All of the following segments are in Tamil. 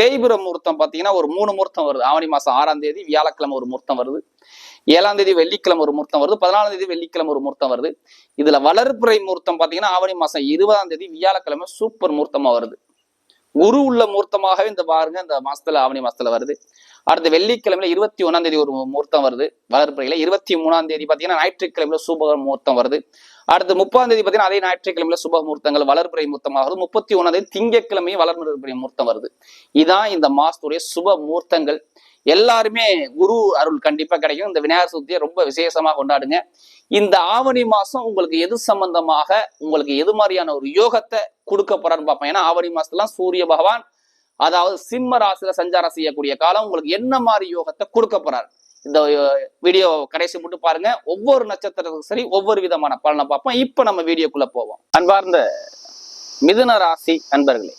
தேய்பிர முகூர்த்தம் பாத்தீங்கன்னா ஒரு மூணு முகூர்த்தம் வருது. ஆவணி மாசம் ஆறாம் தேதி வியாழக்கிழமை ஒரு முகூர்த்தம் வருது. ஏழாம் தேதி வெள்ளிக்கிழமை ஒரு முகூர்த்தம் வருது. பதினாலாம் தேதி வெள்ளிக்கிழமை ஒரு முகூர்த்தம் வருது. இதுல வளர்ப்புறை முகூர்த்தம் பாத்தீங்கன்னா ஆவணி மாசம் இருபதாம் தேதி வியாழக்கிழமை சூப்பர் முகூர்த்தமா வருது. குரு உள்ள முகூர்த்தமாகவே இந்த பாருங்க இந்த மாசத்துல ஆவணி மாசத்துல வருது. அடுத்த வெள்ளிக்கிழமையில இருபத்தி ஒண்ணாம் தேதி ஒரு முகூர்த்தம் வருது. வளர்ப்புறையில இருபத்தி மூணாம் தேதி பாத்தீங்கன்னா ஞாயிற்றுக்கிழமையில சுப முகூர்த்தம் வருது. அடுத்து முப்பதாம் தேதி பாத்தீங்கன்னா அதே ஞாயிற்றுக்கிழமையில சுப முகூர்த்தங்கள் வளர்ப்புறை முகூர்த்தமாக முப்பத்தி ஒண்ணாம் தேதி திங்கக்கிழமை வளர்பிறை முகூர்த்தம் வருது. இதான் இந்த மாசத்துடைய சுப முகூர்த்தங்கள் எல்லாருமே குரு அருள் கண்டிப்பா கிடைக்கும். இந்த விநாயகர் சதுர்த்தியை ரொம்ப விசேஷமா கொண்டாடுங்க. இந்த ஆவணி மாசம் உங்களுக்கு எது சம்பந்தமாக உங்களுக்கு எது மாதிரியான ஒரு யோகத்தை கொடுக்க போறான்னு பார்ப்போம். ஏன்னா ஆவணி மாசத்துலாம் சூரிய பகவான் அதாவது சிம்ம ராசியில சஞ்சாரம் செய்யக்கூடிய காலம் உங்களுக்கு என்ன மாதிரி யோகத்தை கொடுக்க போறாரு? இந்த வீடியோ கடைசி மட்டும் பாருங்க. ஒவ்வொரு நட்சத்திரத்துக்கும் சரி ஒவ்வொரு விதமான பலனை பார்ப்போம். இப்ப நம்ம வீடியோக்குள்ள போவோம். அன்பார்ந்த மிதுன ராசி அன்பர்களே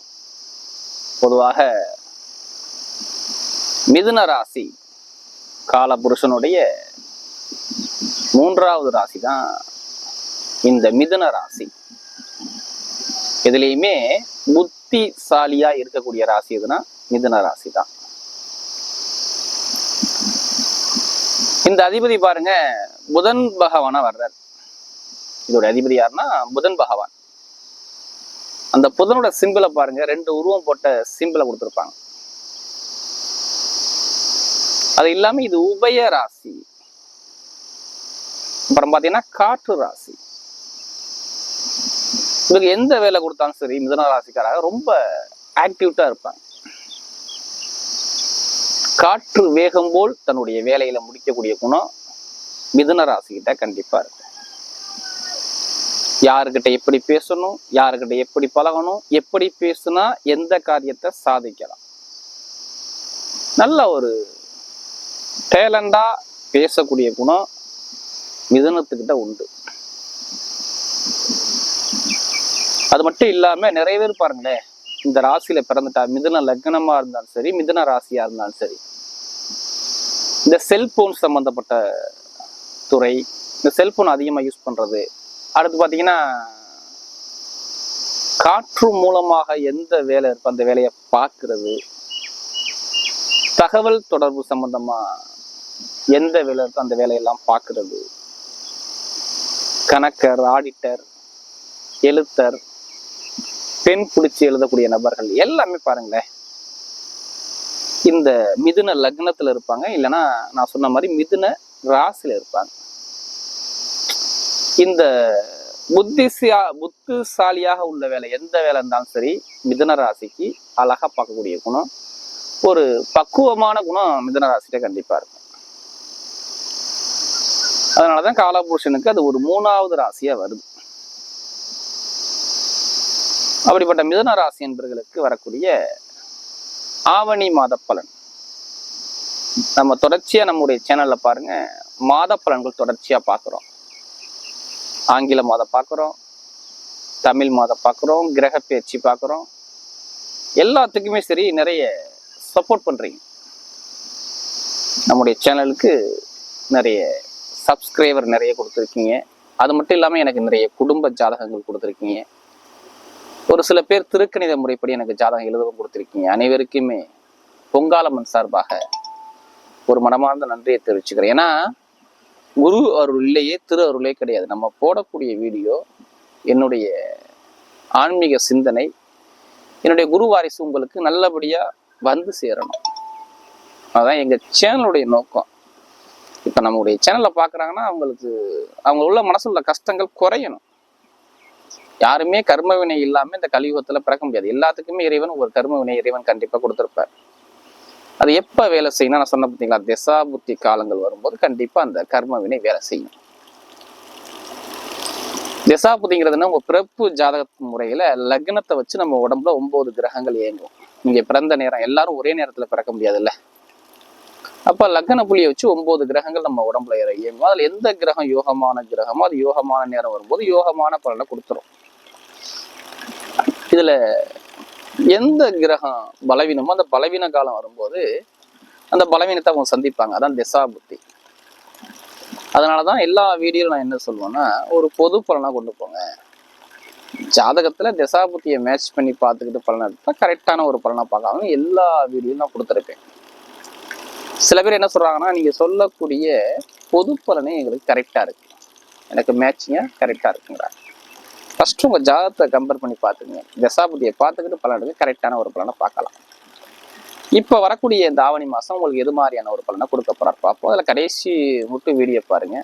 பொதுவாக மிதுன ராசி காலபுருஷனுடைய மூன்றாவது ராசி தான் இந்த மிதுன ராசி. இதுலேயுமே புத்திசாலியா இருக்கக்கூடிய ராசி எதுனா மிதுன ராசி தான் இந்த அதிபதி பாருங்க புதன் பகவானா வர்றார். இதோட அதிபதி யாருன்னா புதன் பகவான். அந்த புதனோட சிம்பிளை பாருங்க ரெண்டு உருவம் போட்ட சிம்பிளை கொடுத்துருப்பாங்க. அது இல்லாம இது உபய ராசி. அப்புறம் பாத்தீங்கன்னா காற்று ராசி. இவருக்கு எந்த வேலை கொடுத்தாலும் சரி மிதன ராசிக்காராக ரொம்ப ஆக்டிவிட்டா இருப்பாங்க. காற்று வேகம் போல் தன்னுடைய வேலையில முடிக்கக்கூடிய குணம் மிதுன ராசிகிட்ட கண்டிப்பா இருக்கு. யாருக்கிட்ட எப்படி பேசணும் யாருக்கிட்ட எப்படி பழகணும் எப்படி பேசுனா எந்த காரியத்தை சாதிக்கலாம். நல்ல ஒரு டேலண்டா பேசக்கூடிய குணம் மிதனத்துக்கிட்ட உண்டு. அது மட்டும் இல்லாம நிறைய பேர் பாருங்களேன் இந்த ராசியில பிறந்துட்டா மிதுன லக்னமா இருந்தாலும் சரி மிதுன ராசியா இருந்தாலும் சரி இந்த செல்போன் சம்பந்தப்பட்ட துறை இந்த செல்போன் அதிகமாக யூஸ் பண்ணுறது அடுத்து பார்த்தீங்கன்னா காற்று மூலமாக எந்த வேலை இருக்கோ அந்த வேலையை பார்க்கறது. தகவல் தொடர்பு சம்பந்தமா எந்த வேலை இருக்கோ அந்த வேலையெல்லாம் பார்க்கறது. கணக்கர் ஆடிட்டர் எழுத்தர் பெண் பிடிச்சி எழுதக்கூடிய நபர்கள் எல்லாமே பாருங்களேன். இந்த மிதுன லக்னத்துல இருப்பாங்க. இல்லைன்னா நான் சொன்ன மாதிரி மிதுன ராசியில இருப்பாங்க. இந்த புத்திசியா புத்திசாலியாக உள்ள வேலை எந்த வேலை இருந்தாலும் சரி மிதுன ராசிக்கு அழகா பார்க்கக்கூடிய குணம் ஒரு பக்குவமான குணம் மிதுன ராசியில கண்டிப்பா இருக்கும். அதனாலதான் காலபுருஷனுக்கு அது ஒரு மூணாவது ராசியா வருது. அப்படிப்பட்ட மிதுன ராசி என்பவர்களுக்கு வரக்கூடிய ஆவணி மாத பலன். நம்ம தொடர்ச்சியா நம்முடைய சேனல்ல பாருங்க. மாத பலன்கள் தொடர்ச்சியா பார்க்குறோம் ஆங்கில மாதம் பார்க்குறோம் தமிழ் மாதம் பார்க்குறோம் கிரக பயிற்சி பார்க்குறோம் எல்லாத்துக்குமே சரி நிறைய சப்போர்ட் பண்றீங்க. நம்முடைய சேனலுக்கு நிறைய சப்ஸ்கிரைபர் நிறைய கொடுத்துருக்கீங்க. அது மட்டும் இல்லாமல் எனக்கு நிறைய குடும்ப ஜாதகங்கள் கொடுத்துருக்கீங்க. ஒரு சில பேர் திருக்கணித முறைப்படி எனக்கு ஜாதகம் எழுதவும் கொடுத்துருக்கீங்க. அனைவருக்குமே பொங்காலம்மன் சார்பாக ஒரு மனமார்ந்த நன்றியை தெரிவிச்சுக்கிறேன். ஏன்னா குரு அருள் இல்லையே திரு அருளே கிடையாது. நம்ம போடக்கூடிய வீடியோ என்னுடைய ஆன்மீக சிந்தனை என்னுடைய குரு வாரிசு உங்களுக்கு நல்லபடியாக வந்து சேரணும். அதுதான் எங்கள் சேனலுடைய நோக்கம். இப்போ நம்மளுடைய சேனலை பார்க்குறாங்கன்னா அவங்களுக்கு அவங்க உள்ள மனசுள்ள கஷ்டங்கள் குறையணும். யாருமே கர்ம வினை இல்லாம இந்த கலியுகத்துல பிறக்க முடியாது. எல்லாத்துக்குமே இறைவன் ஒரு கர்ம வினை இறைவன் கண்டிப்பா கொடுத்துருப்பார். அது எப்ப வேலை செய்யணும் நான் சொன்ன பார்த்தீங்களா திசா புத்தி காலங்கள் வரும்போது கண்டிப்பா அந்த கர்ம வினை வேலை செய்யும். திசா புத்திங்கிறதுனா உங்க பிறப்பு ஜாதக முறையில லக்னத்தை வச்சு நம்ம உடம்புல ஒன்பது கிரகங்கள் இயங்கும். நீங்க பிறந்த நேரம் எல்லாரும் ஒரே நேரத்துல பிறக்க முடியாதுல்ல? அப்ப லக்ன புள்ளியை வச்சு ஒன்பது கிரகங்கள் நம்ம உடம்புல இயங்கும். அதுல எந்த கிரகம் யோகமான கிரகமோ அது யோகமான நேரம் வரும்போது யோகமான பலனை கொடுத்துரும். இதுல எந்த கிரகம் பலவீனமோ அந்த பலவீன காலம் வரும்போது அந்த பலவீனத்தை அவங்க சந்திப்பாங்க. அதான் திசா புத்தி அதனாலதான் எல்லா வீடியோவில் நான் என்ன சொல்லுவேன்னா ஒரு பொது பலனா கொண்டு போங்க. ஜாதகத்துல திசாபுத்தியை மேட்ச் பண்ணி பார்த்துக்கிட்டு பலன் எடுத்தா கரெக்டான ஒரு பலனை பார்க்காம எல்லா வீடியோவும் நான் கொடுத்துருப்பேன் சில பேர் என்ன சொல்றாங்கன்னா நீங்க சொல்லக்கூடிய பொது பலனே எங்களுக்கு கரெக்டா இருக்கு. எனக்கு மேட்சிங்க கரெக்டா இருக்குங்கிறாங்க. ஃபர்ஸ்ட் உங்க ஜாதகத்தை கம்பேர் பண்ணி பார்த்துங்க தசாபதியை பார்த்துக்கிட்டு பலனுக்கு கரெக்டான ஒரு பலனை பார்க்கலாம். இப்போ வரக்கூடிய இந்த ஆவணி மாசம் உங்களுக்கு எது மாதிரியான ஒரு பலனை கொடுக்க போறாரு பார்ப்போம். அதில் கடைசி முட்டு வீடியோ பாருங்க.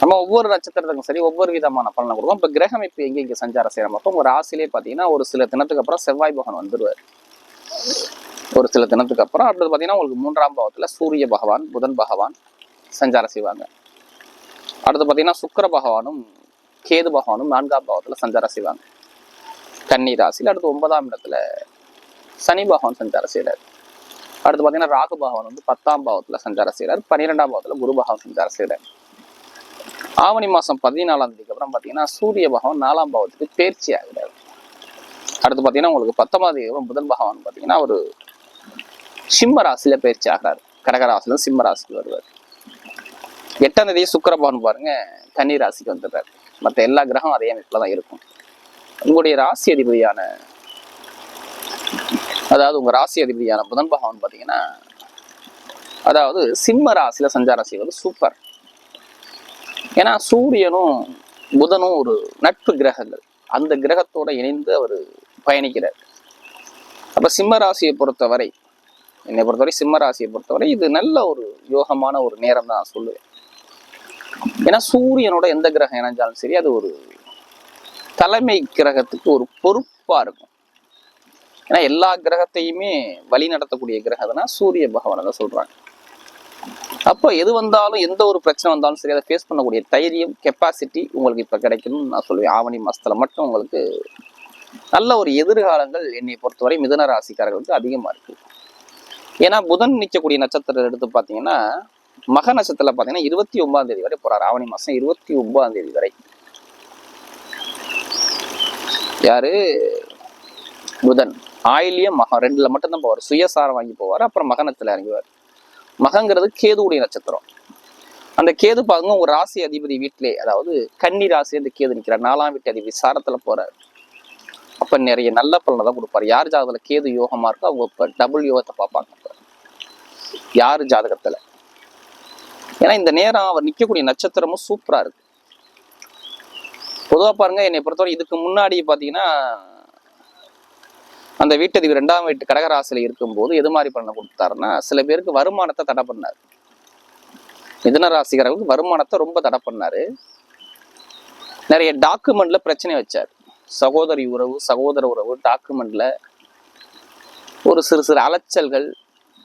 நம்ம ஒவ்வொரு நட்சத்திரத்துக்கும் சரி ஒவ்வொரு விதமான பலனை கொடுக்கும் இப்போ கிரகம் இப்போ எங்கே இங்கே சஞ்சாரம் செய்யற அப்போ ஒரு ராசிலே பார்த்தீங்கன்னா ஒரு சில தினத்துக்கு அப்புறம் செவ்வாய் பகவான் வந்துடுவார் ஒரு சில தினத்துக்கு அப்புறம் அடுத்தது பார்த்தீங்கன்னா உங்களுக்கு மூன்றாம் பாவத்தில் சூரிய பகவான் புதன் பகவான் சஞ்சாரம் செய்வாங்க. அடுத்து பார்த்தீங்கன்னா சுக்கர பகவானும் கேது பகவானும் நான்காம் பாவத்தில் சஞ்சாரம் செய்வாங்க. கன்னி ராசியில் அடுத்து ஒன்பதாம் இடத்துல சனி பகவான் சஞ்சாரம் செய்கிறார் அடுத்து பார்த்தீங்கன்னா ராகு பகவான் வந்து பத்தாம் பாவத்தில் சஞ்சாரம் செய்கிறார் பன்னிரெண்டாம் பாவத்தில் குரு பகவான் சஞ்சாரம் செய்கிறார் ஆவணி மாதம் பதினாலாம் தேதிக்கு அப்புறம் பார்த்தீங்கன்னா சூரிய பகவான் நாலாம் பாவத்துக்கு பேர்ச்சி ஆகிறார். அடுத்து பார்த்தீங்கன்னா உங்களுக்கு பத்தொன்பதாம் தேதி அப்புறம் புதன் பகவான் பார்த்தீங்கன்னா ஒரு சிம்ம ராசியில பயிற்சி ஆகிறார். கடகராசிலும் சிம்ம ராசிக்கு வருவார். எட்டாம் தேதி சுக்கிர பகவான் பாருங்க கன்னி ராசிக்கு வந்துடுறாரு. மற்ற எல்லா கிரகம் அதே அமைப்பில் தான் இருக்கும். உங்களுடைய ராசி அதிபதியான அதாவது உங்க ராசி அதிபதியான புதன் பகவான் பார்த்தீங்கன்னா அதாவது சிம்ம ராசியில சஞ்சாரம் செய்வது சூப்பர் ஏன்னா சூரியனும் புதனும் ஒரு நட்பு கிரகங்கள். அந்த கிரகத்தோட இணைந்து அவர் பயணிக்கிறார். அப்ப சிம்ம ராசியை பொறுத்தவரை என்னை பொறுத்தவரை சிம்ம ராசியை பொறுத்தவரை இது நல்ல ஒரு யோகமான ஒரு நேரம் தான் சொல்லுவேன். ஏன்னா சூரியனோட எந்த கிரகம் இணைஞ்சாலும் சரி அது ஒரு தலைமை கிரகத்துக்கு ஒரு பொறுப்பா இருக்கும். ஏன்னா எல்லா கிரகத்தையுமே வழி நடத்தக்கூடிய கிரகம்னா சூரிய பகவானை தான் சொல்றாங்க. அப்போ எது வந்தாலும் எந்த ஒரு பிரச்சனை வந்தாலும் சரி அதை ஃபேஸ் பண்ணக்கூடிய தைரியம் கெப்பாசிட்டி உங்களுக்கு இப்போ கிடைக்கணும்னு நான் சொல்லுவேன் ஆவணி மாசத்துல மட்டும் உங்களுக்கு நல்ல ஒரு எதிர்காலங்கள் என்னை பொறுத்தவரை மிதன ராசிக்காரர்களுக்கு அதிகமாக இருக்குது ஏன்னா புதன் நிற்கக்கூடிய நட்சத்திரம் எடுத்து பார்த்தீங்கன்னா மக நட்சத்திரத்துல பார்த்தீங்கன்னா இருபத்தி ஒன்பதாம் தேதி வரை போறாரு. ஆவணி மாசம் இருபத்தி ஒன்பதாம் தேதி வரை. யாரு? புதன். ஆயிலியம் மகம் ரெண்டுல மட்டும்தான் போவார். சுயசாரம் வாங்கி போவார். அப்புறம் மகனத்துல இறங்குவார். மகங்கிறது கேதுவுடைய நட்சத்திரம். அந்த கேது பாருங்க ஒரு ராசி அதிபதி வீட்டிலே அதாவது கன்னி ராசி அந்த கேது நிற்கிறார் நாலாம் வீட்டு அதிபதி சாரத்துல போறாரு. அப்ப நிறைய நல்ல பலனை தான் கொடுப்பாரு. யார் ஜாதகத்துல கேது யோகமா இருக்கோ அவங்க இப்ப டபுள் யோகத்தை பார்ப்பாங்க. யார் ஜாதகத்துல? ஏன்னா இந்த நேரம் அவர் நிற்கக்கூடிய நட்சத்திரமும் சூப்பராக இருக்கு. பொதுவாக பாருங்க என்னை பொறுத்தவரை இதுக்கு முன்னாடி பார்த்தீங்கன்னா அந்த வீட்டதிபர் ரெண்டாம் வீட்டு கடகராசியில் இருக்கும்போது எது மாதிரி பண்ண கொடுத்தாருன்னா சில பேருக்கு வருமானத்தை தடை பண்ணார். மிதன ராசிக்காரர்களுக்கு வருமானத்தை ரொம்ப தடை பண்ணார். நிறைய டாக்குமெண்ட்ல பிரச்சனை வச்சார். சகோதரி உறவு சகோதர உறவு டாக்குமெண்ட்ல ஒரு சிறு சிறு அலைச்சல்கள்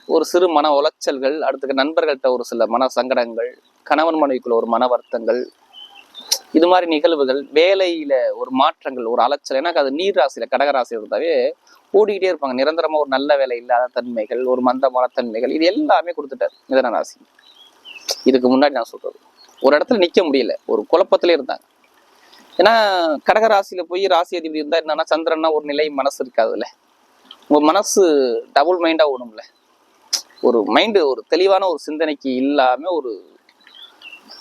ஒரு சிறு மன உளைச்சல்கள் அடுத்து நண்பர்கள்ட்ட ஒரு சில மன சங்கடங்கள் கணவன் மனைவிக்குள்ள ஒரு மன வருத்தங்கள் இது மாதிரி நிகழ்வுகள் வேலையில ஒரு மாற்றங்கள் ஒரு அலைச்சல். ஏன்னா அது நீர் ராசியில கடகராசியில் இருந்தாவே ஓடிக்கிட்டே இருப்பாங்க. நிரந்தரமா ஒரு நல்ல வேலை இல்லாத தன்மைகள் ஒரு மந்தமான தன்மைகள் இது எல்லாமே கொடுத்துட்டார் மிதன ராசி. இதுக்கு முன்னாடி நான் சொல்றது. ஒரு இடத்துல நிக்க முடியல. ஒரு குழப்பத்திலே இருந்தாங்க. ஏன்னா கடகராசியில போய் ராசி அதிபதி இருந்தா என்னன்னா சந்திரன்னா ஒரு நிலை மனசு இருக்காதுல்ல உங்க மனசு டபுள் மைண்டா ஓடும்ல. ஒரு மைண்டு ஒரு தெளிவான ஒரு சிந்தனைக்கு இல்லாம ஒரு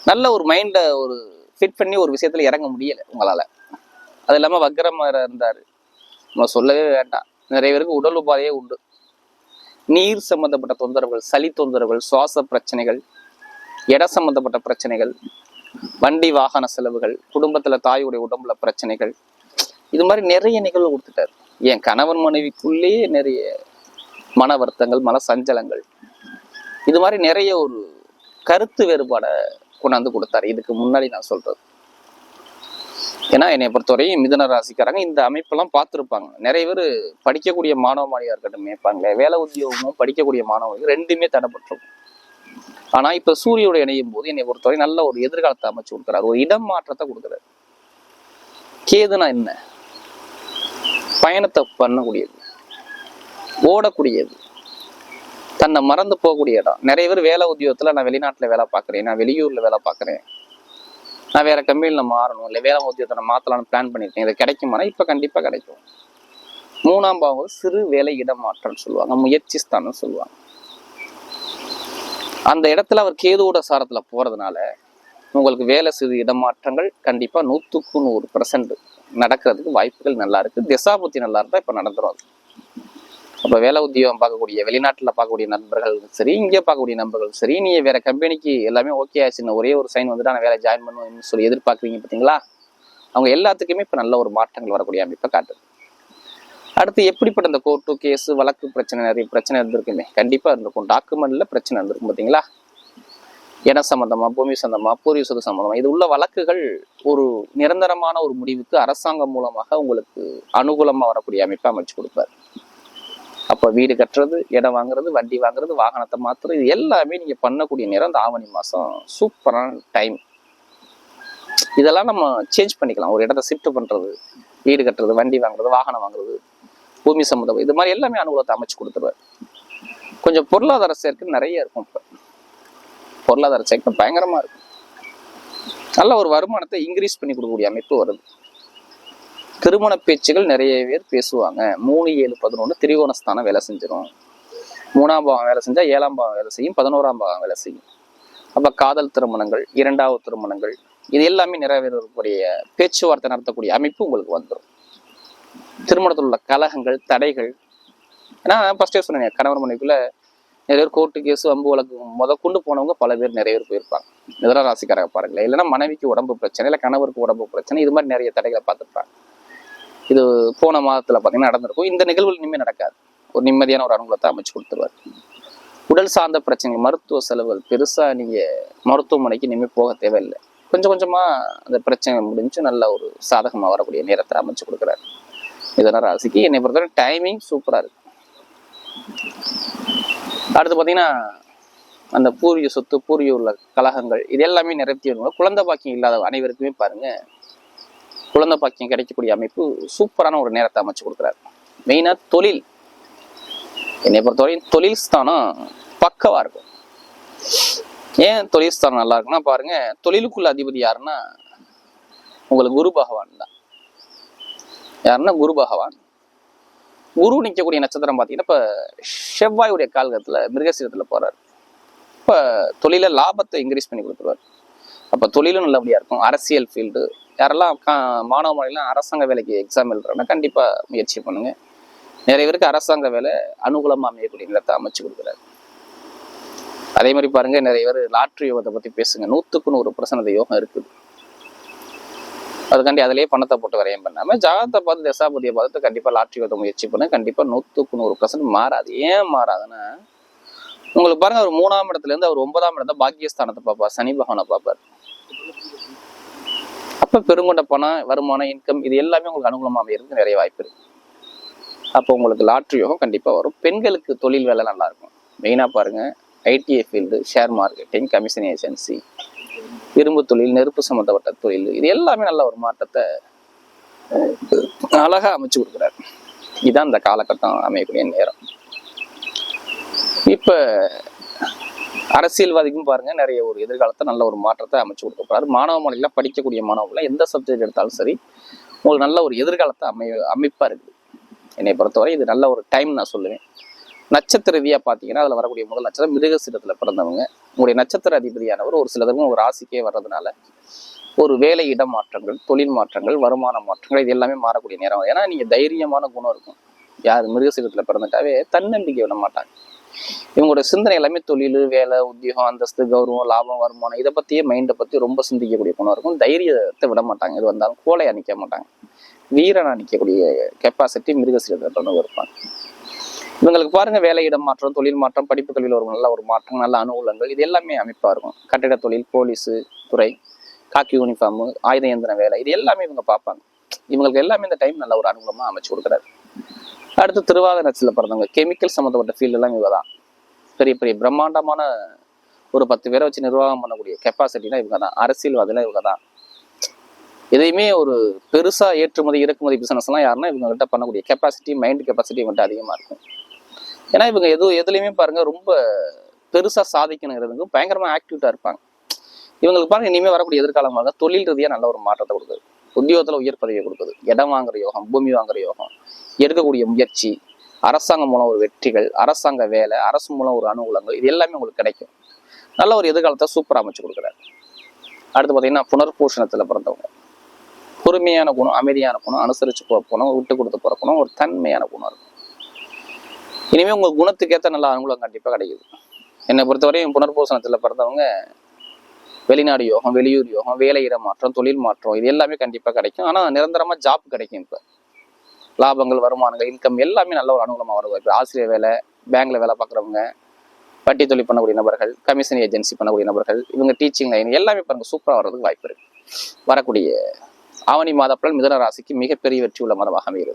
நல்ல ஒரு மைண்டை ஒரு ஃபிட் பண்ணி ஒரு விஷயத்துல இறங்க முடியல உங்களால. அது இல்லாம வக்கரமா இருந்தாரு. நம்ம சொல்லவே வேண்டாம். நிறைய பேருக்கு உடல் உபாதையே உண்டு. நீர் சம்பந்தப்பட்ட தொந்தரவுகள் சளி தொந்தரவுகள் சுவாச பிரச்சனைகள் இட சம்பந்தப்பட்ட பிரச்சனைகள் வண்டி வாகன செலவுகள் குடும்பத்துல தாயுடைய உடம்புல பிரச்சனைகள். இது மாதிரி நிறைய நிகழ்வு கொடுத்துட்டாரு. என் கணவன் மனைவிக்குள்ளேயே நிறைய மன வருத்தங்கள் மன சஞ்சலங்கள். இது மாதிரி நிறைய ஒரு கருத்து வேறுபாடை கொண்டாந்து கொடுத்தாரு. இதுக்கு முன்னாடி நான் சொல்றது. ஏன்னா என்னை பொறுத்தவரையும் மிதன ராசிக்காரங்க இந்த அமைப்பெல்லாம் பார்த்துருப்பாங்க. நிறைய பேர் படிக்கக்கூடிய மாணவ மாணவியாக இருக்கட்டும் மேய்ப்பாங்களே வேலை உத்தியோகமும் படிக்கக்கூடிய மாணவர்கள் ரெண்டுமே தடைப்பட்டிருக்கும். ஆனா இப்ப சூரியோட இணையும் போது என்னை பொறுத்தவரை நல்ல ஒரு எதிர்காலத்தை அமைச்சு கொடுக்குறாரு. ஒரு இடம் மாற்றத்தை கொடுக்குறாரு. கேதுனா என்ன? பயணத்தை பண்ணக்கூடியது. ஓடக்கூடியது. தன்னை மறந்து போகக்கூடிய இடம். நிறைய பேர் வேலை உத்தியோகத்தில் நான் வெளிநாட்டில் வேலை பார்க்குறேன். நான் வெளியூரில் வேலை பார்க்குறேன். நான் வேறு கம்பெனியில் மாறணும். இல்லை வேலை உத்தியோகத்தை நான் மாற்றலாம்னு பிளான் பண்ணியிருக்கேன். இது கிடைக்குமானா இப்போ கண்டிப்பாக கிடைக்கும். மூணாம் பாவம் சிறு வேலை இடமாற்றம்னு சொல்லுவாங்க. முயற்சி ஸ்தானம் சொல்லுவாங்க. அந்த இடத்துல அவர் கேதுவோட சாரத்தில் போகிறதுனால உங்களுக்கு வேலை சிறு இடமாற்றங்கள் கண்டிப்பாக நூற்றுக்கு நூறு பர்சன்ட் நடக்கிறதுக்கு வாய்ப்புகள் நல்லா இருக்குது திசாபுத்தி நல்லா இருந்தால் இப்போ நடந்துரும் அது. அப்போ வேலை உத்தியோகம் பார்க்கக்கூடிய வெளிநாட்டில் பார்க்கக்கூடிய நண்பர்கள் சரி இங்கே பார்க்கக்கூடிய நண்பர்கள் சரி நீ வேற கம்பெனிக்கு எல்லாமே ஓகே ஆச்சுன்னு ஒரே ஒரு சைன் வந்துட்டு நான் வேலை ஜாயின் பண்ணுவேன்னு சொல்லி எதிர்பார்க்குறீங்க பார்த்தீங்களா? அவங்க எல்லாத்துக்குமே இப்போ நல்ல ஒரு மாற்றங்கள் வரக்கூடிய அமைப்பை காட்டுது. அடுத்து எப்படிப்பட்ட இந்த கோர்ட்டு கேஸு வழக்கு பிரச்சனை நிறைய பிரச்சனை இருந்திருக்குமே. கண்டிப்பாக இருந்திருக்கும். டாக்குமெண்ட்ல பிரச்சனை இருந்திருக்கும் பார்த்தீங்களா? இட சம்பந்தமா பூமி சம்பந்தமா பூர்வீக சொத்து சம்பந்தமா. இது உள்ள வழக்குகள் ஒரு நிரந்தரமான ஒரு முடிவுக்கு அரசாங்கம் மூலமாக உங்களுக்கு அனுகூலமாக வரக்கூடிய அமைப்பை அமைச்சு கொடுப்பாரு. அப்போ வீடு கட்டுறது இடம் வாங்குறது வண்டி வாங்குறது வாகனத்தை மாத்துறது இது எல்லாமே நீங்க பண்ணக்கூடிய நேரம் இந்த ஆவணி மாதம் சூப்பரான டைம். இதெல்லாம் நம்ம சேஞ்ச் பண்ணிக்கலாம். ஒரு இடத்த ஷிஃப்ட் பண்றது வீடு கட்டுறது வண்டி வாங்குறது வாகனம் வாங்குறது பூமி சம்மந்தம். இது மாதிரி எல்லாமே அனுகூலத்தை அமைச்சு கொடுத்துருவார். கொஞ்சம் பொருளாதார சேர்க்கை நிறைய இருக்கும் இப்போ. பொருளாதார சேர்க்கை பயங்கரமாக இருக்கும். நல்ல ஒரு வருமானத்தை இன்க்ரீஸ் பண்ணி கொடுக்கக்கூடிய அமைப்பு வருது. திருமண பேச்சுகள் நிறைய பேர் பேசுவாங்க. மூணு ஏழு பதினொன்று திரிகோணஸ்தானம் வேலை செஞ்சிடும் மூணாம் பாவம் வேலை செஞ்சா ஏழாம் பாவம் வேலை செய்யும் பதினோராம் பாவம் வேலை செய்யும். அப்போ காதல் திருமணங்கள் இரண்டாவது திருமணங்கள் இது எல்லாமே நிறைவேறக்கூடிய பேச்சுவார்த்தை நடத்தக்கூடிய அமைப்பு உங்களுக்கு வந்துடும் திருமணத்தில் உள்ள கலகங்கள் தடைகள் ஏன்னா ஃபஸ்ட்டே சொன்னேன் கணவர் மனைவிக்குள்ள நிறைய பேர் கோர்ட்டு கேஸ் அம்பு வழக்கு முத கொண்டு போனவங்க பல பேர் நிறைய பேர் போயிருப்பாங்க. மிதன ராசிக்காரங்க பாருங்களேன். இல்லைன்னா மனைவிக்கு உடம்பு பிரச்சனை இல்லை கணவருக்கு உடம்பு பிரச்சனை இது மாதிரி நிறைய தடைகளை பார்த்துருப்பாங்க. இது போன மாதத்துல பார்த்தீங்கன்னா நடந்திருக்கும். இந்த நிகழ்வுகள் இனிமேல் நடக்காது. ஒரு நிம்மதியான ஒரு அனுகூலத்தை அமைச்சு கொடுத்துருவார். உடல் சார்ந்த பிரச்சனைகள் மருத்துவ செலவுகள் பெருசா நீங்க மருத்துவமனைக்கு இனிமேல் போக தேவையில்லை. கொஞ்சம் கொஞ்சமா அந்த பிரச்சனை முடிஞ்சு நல்ல ஒரு சாதகமா வரக்கூடிய நேரத்தை அமைச்சு கொடுக்குறாரு. இதனால் ராசிக்கு என்னை பொறுத்தவரை டைமிங் சூப்பரா இருக்கு. அடுத்து பார்த்தீங்கன்னா அந்த பூரிய சொத்து பூரிய உள்ள கலகங்கள் இது எல்லாமே நிறைவேற்றி வருவாங்க குழந்தை பாக்கியம் இல்லாத அனைவருக்குமே பாருங்க குழந்தை பாக்கியம் கிடைக்கக்கூடிய அமைப்பு சூப்பரான ஒரு நேரத்தை அமைச்சு கொடுக்குறாரு. மெயினாக தொழில். என்னை பொறுத்தவரையும் தொழில் ஸ்தானம் பக்கவாக இருக்கும். ஏன் தொழில் ஸ்தானம் நல்லா இருக்குன்னா பாருங்க தொழிலுக்குள்ள அதிபதி யாருன்னா உங்களுக்கு குரு பகவான் தான். யாருன்னா குரு பகவான். குரு நிற்கக்கூடிய நட்சத்திரம் பார்த்தீங்கன்னா இப்போ செவ்வாயுடைய காலகட்டத்தில் மிருகசீரத்தில் போகிறார் இப்போ தொழிலை லாபத்தை இன்க்ரீஸ் பண்ணி கொடுத்துருவார். அப்போ தொழிலும் நல்லபடியாக இருக்கும். அரசியல் ஃபீல்டு யாரெல்லாம் கா மாணவ மாணவிலாம் அரசாங்க வேலைக்கு எக்ஸாம் எழுதுறாங்கன்னா கண்டிப்பாக முயற்சி பண்ணுங்க. நிறைய பேருக்கு அரசாங்க வேலை அனுகூலமாக அமையக்கூடிய நிலத்தை அமைச்சு கொடுக்குறாரு. அதே மாதிரி பாருங்க நிறைய பேர் லாட்ரி யோகத்தை பற்றி பேசுங்க. நூற்றுக்கு நூறு பிரசனத யோகம் இருக்குது. அதுக்காண்டி அதிலேயே பணத்தை போட்டு வரையம் பண்ணாம ஜாதகத்தை பார்த்து தசாபதியை பார்த்து கண்டிப்பா லாட்ரி யோகத்தை முயற்சி பண்ண கண்டிப்பா நூத்துக்கு நூறு பர்சன்ட் மாறாது. ஏன் மாறாதுன்னா உங்களுக்கு பாருங்க அவர் மூணாம் இடத்துலேருந்து அவர் ஒன்பதாம் இடத்த பாக்கியஸ்தானத்தை பார்ப்பார். சனி பகவானை பார்ப்பார். அப்போ பெருங்கொண்ட பணம் வருமானம் இன்கம் இது எல்லாமே உங்களுக்கு அனுகூலமாக அமையிறதுக்கு நிறைய வாய்ப்பு இருக்குது அப்போ உங்களுக்கு லாட்ரி யோகம் கண்டிப்பாக வரும். பெண்களுக்கு தொழில் வேலை நல்லாயிருக்கும் மெயினாக பாருங்கள் பாருங்க ITI field share marketing commission agency இரும்பு தொழில் நெருப்பு சம்மந்தப்பட்ட தொழில் இது எல்லாமே நல்ல ஒரு மாற்றத்தை அழகாக அமைச்சு கொடுக்குறாரு. இதுதான் இந்த காலகட்டம் அமையக்கூடிய நேரம். இப்போ அரசியல்வாதிக்கும் பாருங்க நிறைய ஒரு எதிர்காலத்தை நல்ல ஒரு மாற்றத்தை அமைச்சு கொடுக்க போறாரு. மாணவ மாணவிகள படிக்கக்கூடிய மாணவர்கள எந்த சப்ஜெக்ட் எடுத்தாலும் சரி உங்களுக்கு நல்ல ஒரு எதிர்காலத்தை அமை அமைப்பா இருக்குது. என்னை பொறுத்தவரை இது நல்ல ஒரு டைம் நான் சொல்லுவேன். நட்சத்திர ரீதியா பார்த்தீங்கன்னா அதுல வரக்கூடிய முதல் நட்சத்திரம் மிருகசீரத்துல பிறந்தவங்க. உங்களுடைய நட்சத்திர அதிபதியானவர் ஒரு சிலருக்கும் ஒரு ராசிக்கே வர்றதுனால ஒரு வேலை இட மாற்றங்கள் தொழில் மாற்றங்கள் வருமான மாற்றங்கள் இது எல்லாமே மாறக்கூடிய நேரம். ஏன்னா நீங்க தைரியமான குணம் இருக்கும். யார் மிருகசீரத்துல பிறந்துட்டாவே தன்னம்பிக்கை விட மாட்டாங்க. இவங்களோட சிந்தனை எல்லாமே தொழில் வேலை உத்தியோகம் அந்தஸ்து கௌரவம் லாபம் வருமானம் இதை பத்தியே மைண்டை பத்தி ரொம்ப சிந்திக்கக்கூடிய குணம் இருக்கும். தைரியத்தை விட மாட்டாங்க. இது வந்தாலும் கோலையா அணிக்க மாட்டாங்க. வீரனா அணிக்கக்கூடிய கெப்பாசிட்டி மிருகசீரத்துல இருப்பாங்க. இவங்களுக்கு பாருங்க வேலை இடம் மாற்றம் தொழில் மாற்றம் படிப்பு கல்வியில் ஒரு நல்ல ஒரு மாற்றம் நல்ல அனுகூலங்கள் இது எல்லாமே அமைப்பா இருக்கும். கட்டிட தொழில் போலீஸு துறை காக்கி யூனிஃபார்ம் ஆயுத இயந்திர வேலை இது எல்லாமே இவங்க பார்ப்பாங்க. இவங்களுக்கு எல்லாமே இந்த டைம் நல்ல ஒரு அனுகூலமாக அமைச்சு கொடுக்குறாரு. அடுத்து திருவாத நட்சத்திரத்தில் பிறந்தவங்க. கெமிக்கல் சம்மந்தப்பட்ட ஃபீல்டு எல்லாம் இவங்க தான் பெரிய பெரிய பிரம்மாண்டமான ஒரு பத்து பேரை வச்சு நிர்வாகம் பண்ணக்கூடிய கெப்பாசிட்டினா இவங்க தான் அரசியல்வாதிலாம் இவங்க தான் எதையுமே ஒரு பெருசா ஏற்றுமதி இறக்குமதி பிசினஸ்லாம் எல்லாம் யாருன்னா இவங்ககிட்ட பண்ணக்கூடிய கெப்பாசிட்டி மைண்ட் கெப்பாசிட்டி இவங்ககிட்ட அதிகமாக இருக்கும். ஏன்னா இவங்க எதுவும் எதுலையுமே பாருங்க ரொம்ப பெருசா சாதிக்கணுங்கிறதுக்கும் பயங்கரமா ஆக்டிவிட்டாக இருப்பாங்க. இவங்களுக்கு பாருங்க இனிமேல் வரக்கூடிய எதிர்காலம் தொழில் ரீதியா நல்ல ஒரு மாற்றத்தை கொடுக்குது. உத்தியோகத்தில் உயர் பதவியை கொடுக்குது இடம் வாங்குற யோகம் பூமி வாங்குற யோகம் எடுக்கக்கூடிய முயற்சி அரசாங்கம் மூலம் ஒரு வெற்றிகள் அரசாங்க வேலை அரசு மூலம் ஒரு அனுகூலங்கள் இது எல்லாமே உங்களுக்கு கிடைக்கும். நல்ல ஒரு எதிர்காலத்தை சூப்பராக அமைச்சு கொடுக்குறாரு. அடுத்து பார்த்தீங்கன்னா புனர்பூஷணத்தில் பிறந்தவங்க. பொறுமையான குணம் அமைதியான குணம் அனுசரித்து போற குணம் விட்டு கொடுத்து போகிற குணம் ஒரு தன்மையான குணம் இருக்கும். இனிமேல் உங்கள் குணத்துக்கேற்ற நல்ல அனுகூலம் கண்டிப்பாக கிடைக்குது. என்னை பொறுத்தவரையும் புனர்பூசணத்தில் பிறந்தவங்க வெளிநாடு யோகம் வெளியூர் யோகம் வேலை இட மாற்றம் தொழில் மாற்றம் இது எல்லாமே கண்டிப்பாக கிடைக்கும். ஆனால் நிரந்தரமாக ஜாப் கிடைக்கும் இப்போ. லாபங்கள் வருமானங்கள் இன்கம் எல்லாமே நல்ல ஒரு அனுகூலமாக வருது இப்போ ஆசிரியர் வேலை பேங்க்ல வேலை பார்க்குறவங்க வட்டி தொழில் பண்ணக்கூடிய நபர்கள் கமிஷன் ஏஜென்சி பண்ணக்கூடிய நபர்கள் இவங்க டீச்சிங் லைன் எல்லாமே பாருங்க சூப்பராக வர்றதுக்கு வாய்ப்பு இருக்கு. வரக்கூடிய ஆவணி மாத மிதன ராசிக்கு மிகப்பெரிய வெற்றி உள்ள மதமாக அமைகிறது.